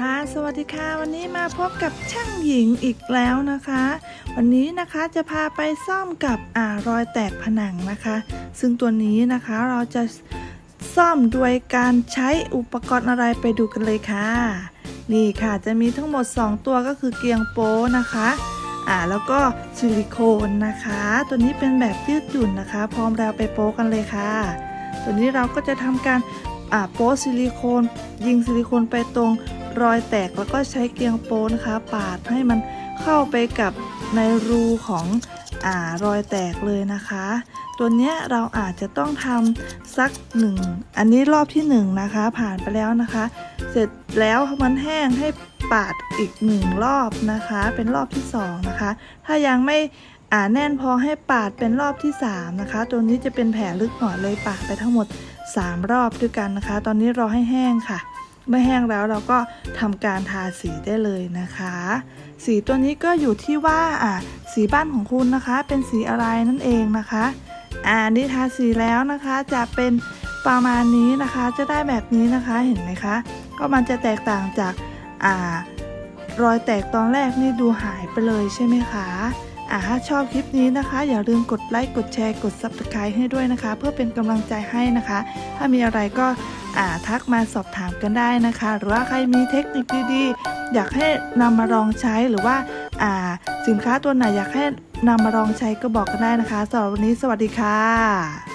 ค่ะสวัสดีค่ะวันนี้มาพบกับช่างหญิงอีกแล้วนะคะ วันนี้นะคะจะพาไปซ่อมกับอ่ารอยแตกผนังนะคะ ซึ่งตัวนี้นะคะเราจะซ่อมโดยการใช้อุปกรณ์อะไรไปดูกันเลยค่ะ นี่ค่ะจะมีทั้งหมด 2 ตัวก็คือเกียงโป้นะคะอ่าแล้วก็ซิลิโคนนะคะ ตัวนี้เป็นแบบยืดหยุ่นนะคะ พร้อมแล้วไปโป้กันเลยค่ะ ตัวนี้เราก็จะทำการ อ่าโป้ซิลิโคนยิงซิลิโคนไปตรงรอยแตกแล้วก็ใช้เกียงโป้นะคะปาดให้มันเข้าไปกับในรูของอ่ารอยแตกเลยนะคะ ตัวเนี้ยเราอาจจะต้องทำสักหนึ่งอันนี้รอบที่หนึ่งนะคะ ผ่านไปแล้วนะคะ เสร็จแล้วมันแห้งให้ปาดอีกหนึ่งรอบนะคะ เป็นรอบที่สองนะคะ ถ้ายังไม่ อ่าแน่นพอให้ปาดเป็นรอบที่สามนะคะ ตัวนี้จะเป็นแผลลึกหน่อยเลยปาดไปทั้งหมด 3 รอบด้วยกันนะคะ ตอนนี้รอให้แห้งค่ะ เมื่อแห้งแล้วเราก็ทำการทาสีได้เลยนะคะ สีตัวนี้ก็อยู่ที่ว่าอ่าสีบ้านของคุณนะคะ เป็นสีอะไรนั่นเองนะคะอ่านี่ทาสีแล้วนะคะจะเป็นประมาณนี้นะคะจะได้แบบนี้นะคะเห็นไหมคะ ก็มันจะแตกต่างจากอ่ารอยแตกตอนแรกนี่ดูหายไปเลยใช่ไหมคะ อ่าถ้าชอบคลิปนี้นะคะ อย่าลืมกดไลค์กดแชร์กด Subscribe ให้ด้วยนะคะ เพื่อเป็นกำลังใจให้นะคะ ถ้ามีอะไรก็อ่าทักมาสอบถามกันได้นะคะ หรือว่าใครมีเทคนิคดีๆ อยากให้นำมาลองใช้หรือว่าอ่าสินค้าตัวไหนอยากให้นำมาลองใช้ก็บอกกันได้นะคะสำหรับวันนี้สวัสดีค่ะ